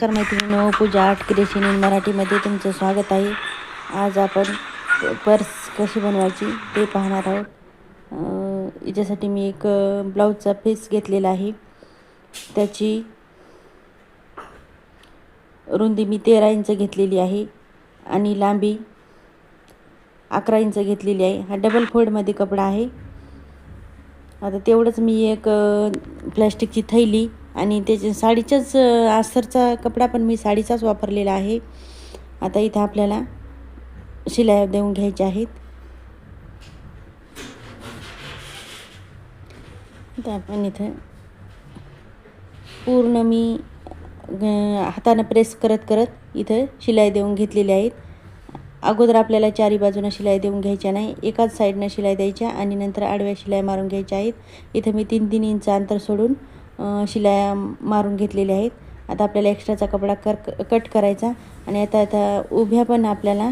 नमस्कार मैत्रिणीनो Puja art creation in मराठीमध्ये तुमचं स्वागत आहे. आज आपण पर्स कशी बनवायची ते पाहणार आहोत. याच्यासाठी मी एक ब्लाऊजचा पीस घेतलेला आहे. त्याची रुंदी मी तेरा इंच घेतलेली आहे आणि लांबी अकरा इंच घेतलेली आहे. हा डबल फोल्डमध्ये कपडा आहे. आता तेवढंच मी एक प्लॅस्टिकची थैली आणि त्याच्या साडीच्याच आस्तरचा कपडा पण मी साडीचाच वापरलेला आहे. आता इथं आपल्याला शिलाई देऊन घ्यायच्या आहेत. आता आपण इथं पूर्ण मी हातानं प्रेस करत करत इथं शिलाई देऊन घेतलेली आहेत. अगोदर आपल्याला चारी बाजूनं शिलाई देऊन घ्यायच्या नाही एकाच साईडनं शिलाई द्यायच्या आणि नंतर आडव्या शिलाई मारून घ्यायच्या आहेत. इथं मी तीन तीन इंच अंतर सोडून शिलाया मारून घेतलेल्या आहेत. आता आपल्याला एक्स्ट्राचा कपडा कर कट करायचा आणि आता आता उभ्या पण आपल्याला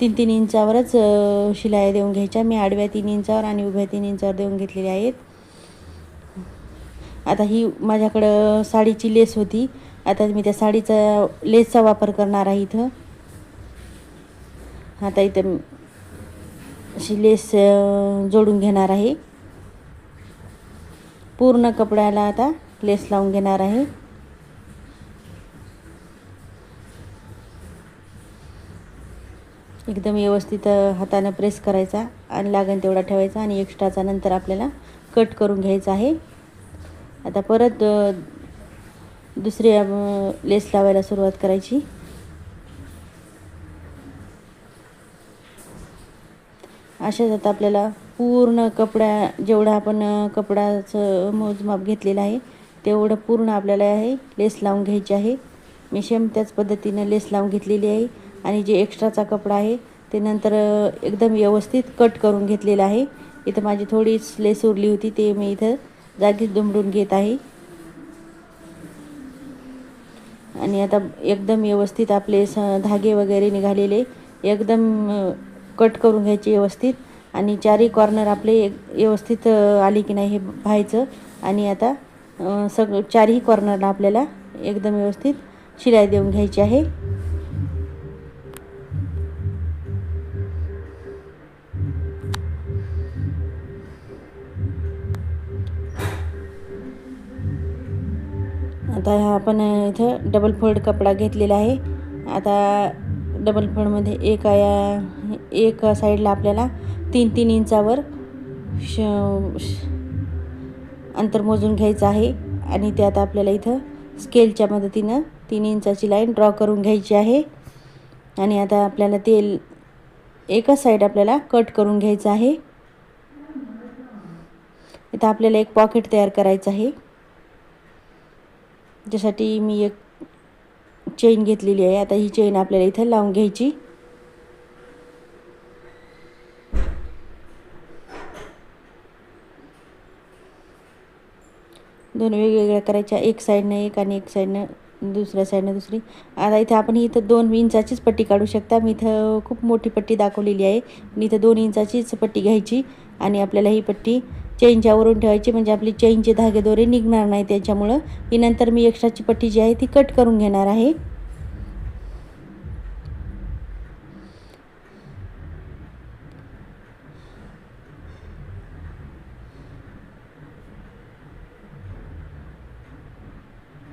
तीन तीन इंचावरच शिलाया देऊन घ्यायच्या. मी आडव्या तीन इंचावर आणि उभ्या तीन इंचावर देऊन घेतलेल्या आहेत. आता ही माझ्याकडं साडीची लेस होती. आता मी त्या साडीचा लेसचा वापर करणार आहे इथं. आता इथं अशी लेस जोडून घेणार आहे. पूर्ण कपड्याला आता लेस लावून घेणार आहे. एकदम व्यवस्थित हाताने हातानं प्रेस करायचा आणि लागेल तेवढा ठेवायचा आणि एक्स्ट्राचा नंतर आपल्याला कट करून घ्यायचा आहे. आता परत दुसरी लेस लावायला सुरुवात करायची. अशाच आता आपल्याला पूर्ण कपड्या जेवढा आपण कपड्याचं कपडाचं मोजमाप घेतलेलं आहे तेवढं पूर्ण आपल्याला आहे लेस लावून घ्यायची आहे. मी सेम त्याच पद्धतीनं लेस लावून घेतलेली आहे आणि जे एक्स्ट्राचा कपडा आहे ते नंतर एकदम व्यवस्थित कट करून घेतलेलं आहे. इथं माझी थोडीच लेस उरली होती ते मी इथं जागीच दुमडून घेत आहे. आणि आता एकदम व्यवस्थित आपले स धागे वगैरे निघालेले एकदम कट करून घ्यायचे व्यवस्थित. आणि चारही कॉर्नर आपले एक व्यवस्थित आले की नाही हे पाहायचं. आणि आता सग चारही कॉर्नरला आपल्याला एकदम व्यवस्थित शिलाई देऊन घ्यायची आहे. आता हा आपण इथं डबल फोल्ड कपडा घेतलेला आहे. आता डबल फोल्डमध्ये एका या एक साईडला आपल्याला तीन तीन इंचावर श श- अंतर मोजून घ्यायचं आहे. आणि ते आता आपल्याला इथं स्केलच्या मदतीनं तीन इंचाची लाईन ड्रॉ करून घ्यायची आहे. आणि आता आपल्याला तेल एकाच साईड आपल्याला कट करून घ्यायचं आहे. इथं आपल्याला एक पॉकेट तयार करायचं आहे. ज्यासाठी मी एक चेन घेतलेली आहे. आता ही चेन आपल्याला इथं लावून घ्यायची. दोन वेगवेगळ्या करायच्या एक साईडनं एक आणि एक साईडनं दुसऱ्या साईडनं दुसरी. आता इथं आपण इथं दोन इंचाचीच पट्टी काढू शकता. मी इथं खूप मोठी पट्टी दाखवलेली आहे. पण इथं दोन इंचाचीच पट्टी घ्यायची आणि आपल्याला ही पट्टी चेनच्यावरून ठेवायची. म्हणजे आपली चेनचे धागे दोरे निघणार नाही त्याच्यामुळं ही नंतर मी एक्स्ट्राची पट्टी जी आहे ती कट करून घेणार आहे.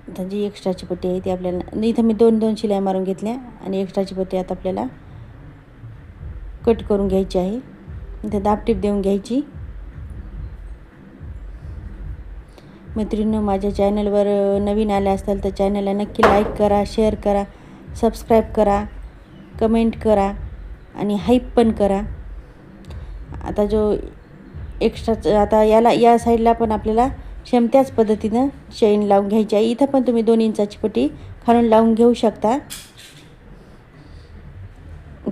आता जी एक्स्ट्राची पट्टी आहे ती आपल्याला इथं मी दोन दोन शिलाई मारून घेतल्या आणि एक्स्ट्राची पट्टी आता आपल्याला कट करून घ्यायची आहे. इथं दाबटीप देऊन घ्यायची. मैत्रिणी माझ्या चॅनलवर नवीन आल्या असताल तर चॅनलला नक्की लाईक करा शेअर करा सबस्क्राईब करा कमेंट करा आणि हाईप पण करा. आता जो एक्स्ट्रा आता याला या साईडला पण आपल्याला सेम त्याच पद्धतीनं चेन लावून घ्यायची. आहे इथं पण तुम्ही दोन इंचाची पट्टी खालून लावून घेऊ शकता.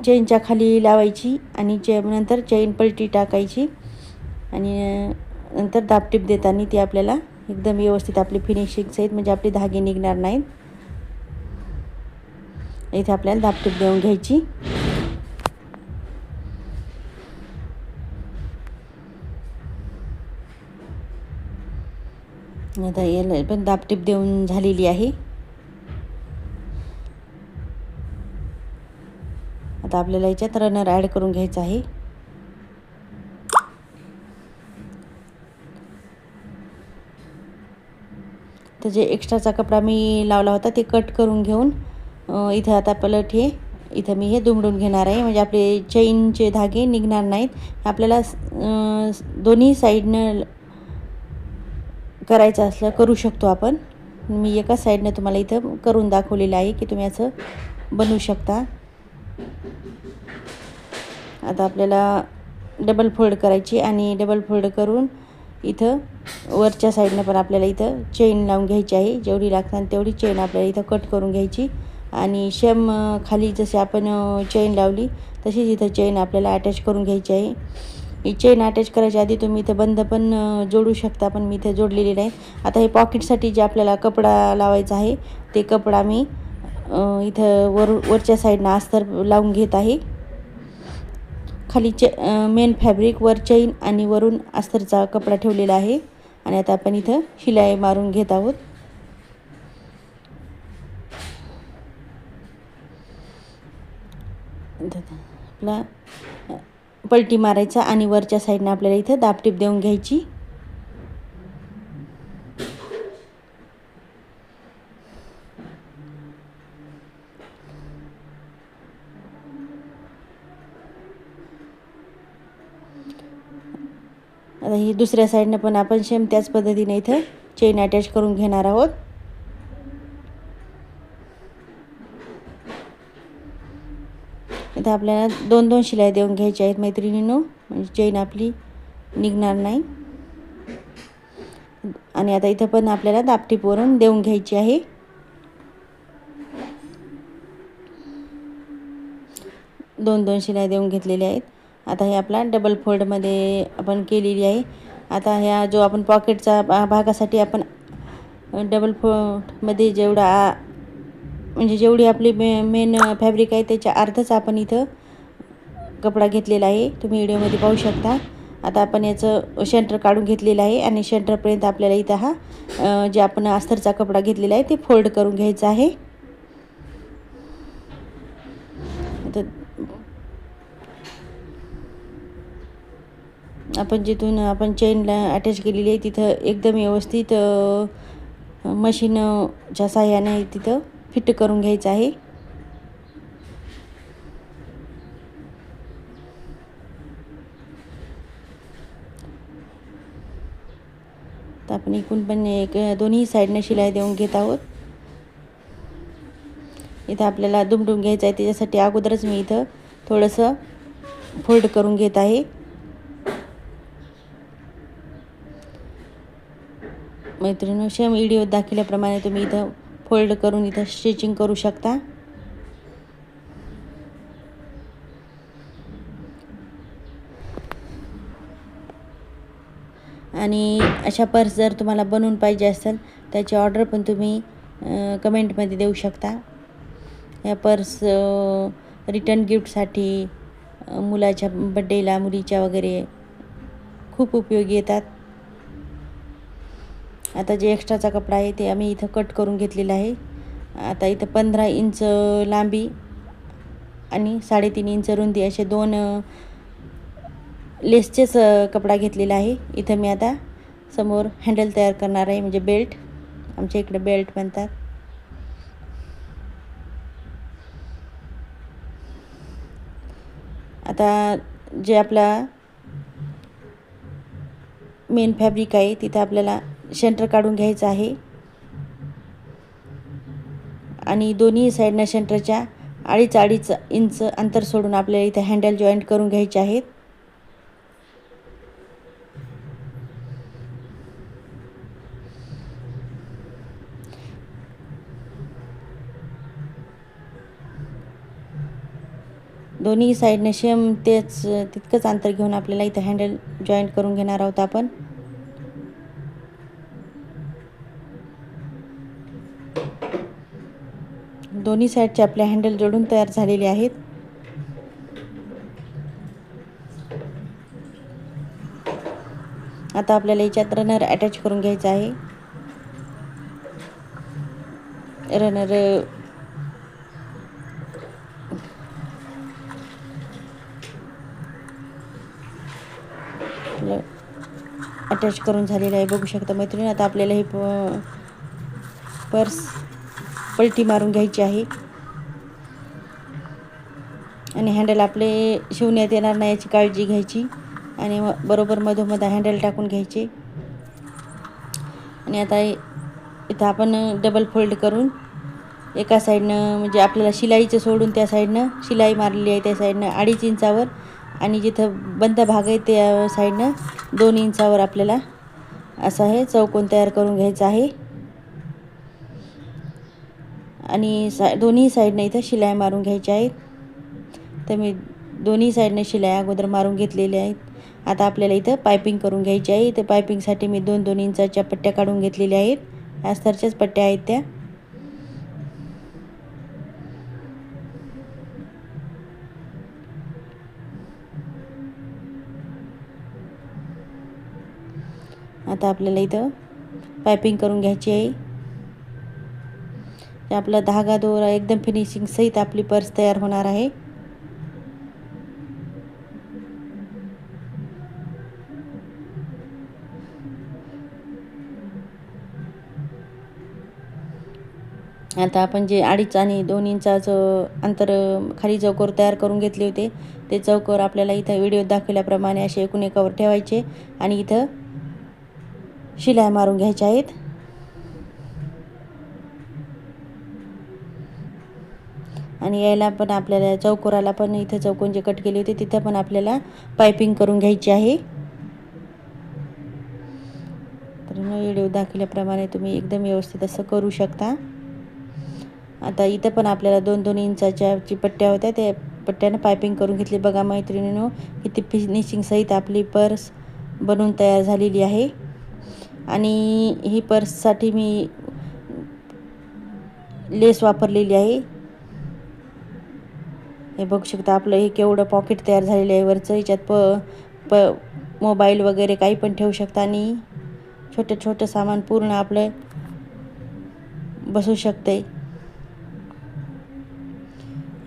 चेनच्या खाली लावायची आणि चे नंतर चेन पलटी टाकायची. आणि नंतर दापटीप देताना ती आपल्याला एकदम व्यवस्थित आपली फिनिशिंग सहित म्हणजे आपले धागे निघणार नाहीत. इथे आपल्याला दापटीप देऊन घ्यायची. आता याला पण दापटीप देऊन झालेली आहे. आता आपल्याला याच्यात रनर ॲड करून घ्यायचं आहे. तर जे एक्स्ट्राचा कपडा मी लावला होता ते कट करून घेऊन इथे आता पलट हे इथं मी हे दुमडून घेणार आहे. म्हणजे आपले चैनचे धागे निघणार नाहीत. आपल्याला दोन्ही साईडनं करायचं असलं करू शकतो आपण. मी एका साईडनं तुम्हाला इथं करून दाखवलेलं आहे की तुम्ही असं बनवू शकता. आता आपल्याला डबल फोल्ड करायची आणि डबल फोल्ड करून इथं वरच्या साईडनं पण आपल्याला इथं चेन लावून घ्यायची आहे. जेवढी लागतात तेवढी चेन आपल्याला इथं कट करून घ्यायची. आणि शेम खाली जशी आपण चेन लावली तशीच इथं चेन आपल्याला अटॅच करून घ्यायची आहे. ही चेन अटॅच करायच्या आधी तुम्ही इथं बंद पण जोडू शकता पण मी इथं जोडलेली नाही. आता हे पॉकेटसाठी जे आपल्याला कपडा लावायचा आहे ते कपडा मी इथं वर वरच्या साईडनं अस्तर लावून घेत आहे. खाली चे मेन फॅब्रिक वर चैन आणि वरून अस्तरचा कपडा ठेवलेला आहे. आणि आता आपण इथं शिलाई मारून घेत आहोत. आपला पलटी मारायचा आणि वरच्या साईडनं आपल्याला इथं दापटीप देऊन घ्यायची. आता ही दुसऱ्या साईडनं पण आपण सेम त्याच पद्धतीने इथं चेन अटॅच करून घेणार आहोत. आता आपल्याला दोन दोन शिलाई देऊन घ्यायच्या आहेत मैत्रिणीनो. म्हणजे चेन आपली निघणार नाही. आणि आता इथं पण आपल्याला दापटीपवरून देऊन घ्यायची आहे. दोन दोन शिलाई देऊन घेतलेल्या आहेत. आता हे आपला डबल फोल्डमध्ये आपण केलेली आहे. आता ह्या जो आपण पॉकेटचा भागासाठी आपण डबल फोल्डमध्ये जेवढा म्हणजे जेवढी आपली मे मेन फॅब्रिक आहे त्याच्या अर्धच आपण इथं कपडा घेतलेला आहे. तुम्ही व्हिडिओमध्ये पाहू शकता. आता आपण याचं शेंटर काढून घेतलेलं आहे आणि शेंटरपर्यंत आपल्याला इथं हा जे आपण अस्तरचा कपडा घेतलेला आहे ते फोल्ड करून घ्यायचा आहे. तर आपण जिथून आपण चेनला अटॅच केलेली आहे तिथं एकदम व्यवस्थित मशीनच्या साह्याने तिथं फिट करून घ्यायचं आहे. तर आपण इकून पण एक दोन्ही साईडनं शिलाई देऊन घेत आहोत. इथं आपल्याला दुमडून घ्यायचं आहे त्याच्यासाठी अगोदरच मी इथं थोडंसं फोल्ड करून घेत आहे. मैत्रिणी शेम व्हिडिओ दाखवल्याप्रमाणे तुम्ही इथं फोल्ड करून इथं स्टिचिंग करू शकता. आणि अशा पर्स जर तुम्हाला बनवून पाहिजे असेल त्याची ऑर्डर पण तुम्ही कमेंटमध्ये देऊ शकता. या पर्स रिटर्न गिफ्टसाठी मुलाच्या बड्डेला मुलीच्या वगैरे खूप उपयोगी येतात. आता जे एक्स्ट्राचा कपडा आहे ते आम्ही इथं कट करून घेतलेला आहे. आता इथं पंधरा इंच लांबी आणि साडेतीन इंच रुंदी असे दोन लेसचेच कपडा घेतलेला आहे. इथं मी आता समोर हँडल तयार करणार आहे म्हणजे बेल्ट. आमच्या इकडे बेल्ट म्हणतात आता जे आपला मेन फॅब्रिक आहे तिथं आपल्याला शेंटर काढून घ्यायचं आहे. आणि दोन्ही साईडनं शेंटरच्या अडीच अडीच इंच अंतर सोडून आपल्याला इथे हँडल जॉईंट करून घ्यायचे आहेत. दोन्ही साईडने सेम तेच तितकंच अंतर घेऊन आपल्याला इथं हँडल जॉईंट करून घेणार आहोत आपण. दोन्ही साईडचे आपले हँडल जोडून तयार झालेले आहेत. आता आपल्याला याच्यात रनर अटॅच करून घ्यायचा आहे. रनर अटॅच करून झालेलं आहे. बघू शकता मैत्रिणी आता आपल्याला हे पर्स पलटी मारून घ्यायची आहे. आणि हँडल आपले शिवण्यात येणार नाही याची काळजी घ्यायची. आणि बरोबर मधोमध हँडल टाकून घ्यायचे. आणि आता इथं आपण डबल फोल्ड करून एका साईडनं म्हणजे आपल्याला शिलाईचं सोडून त्या साईडनं शिलाई मारलेली आहे. त्या साईडनं अडीच इंचावर आणि जिथं बंद भाग आहे त्या साईडनं दोन इंचावर आपल्याला असं हे चौकोन तयार करून घ्यायचा आहे. आणि सा दोन्ही साईडनं इथं शिलाया मारून घ्यायच्या आहेत. तर मी दोन्ही साईडनं शिलाया अगोदर मारून घेतलेल्या आहेत. आता आपल्याला इथं पायपिंग करून घ्यायची आहे. तर पायपिंगसाठी मी दोन दोन इंचाच्या पट्ट्या काढून घेतलेल्या आहेत. अस्तरच्याच पट्ट्या आहेत त्या. आता आपल्याला इथं पायपिंग करून घ्यायची आहे. ते आपला धागा दोरा एकदम फिनिशिंग सहित आपली पर्स तयार होणार आहे. आता आपण जे अडीच आणि दोन इंचाचं अंतर खाली चौकोर तयार करून घेतले होते ते चौकोर आपल्याला इथं व्हिडिओ दाखवल्याप्रमाणे असे एकूण एकावर ठेवायचे आणि इथं शिलाई मारून घ्यायच्या आहेत. आणि यायला पण आपल्याला चौकोराला पण इथं चौकोन जे कट केले होते. तिथं पण आपल्याला पायपिंग करून घ्यायची आहे. तर व्हिडिओ दाखवल्याप्रमाणे तुम्ही एकदम व्यवस्थित असं करू शकता. आता इथं पण आपल्याला दोन दोन इंचाच्या जी पट्ट्या होत्या त्या पट्ट्यानं पायपिंग करून घेतली. बघा मैत्रिणीनो किती फिनिशिंगसहित आपली पर्स बनवून तयार झालेली आहे. आणि ही पर्ससाठी मी लेस वापरलेली आहे. हे बघू शकता आपलं हे केवढं पॉकेट तयार झालेलं आहे. वरचं याच्यात प प मोबाईल वगैरे काही पण ठेवू शकता आणि छोटं छोटं सामान पूर्ण आपलं बसू शकते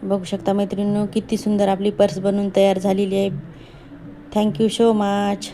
बघू शकता मैत्रिणींनो किती सुंदर आपली पर्स बनवून तयार झालेली आहे. Thank you so much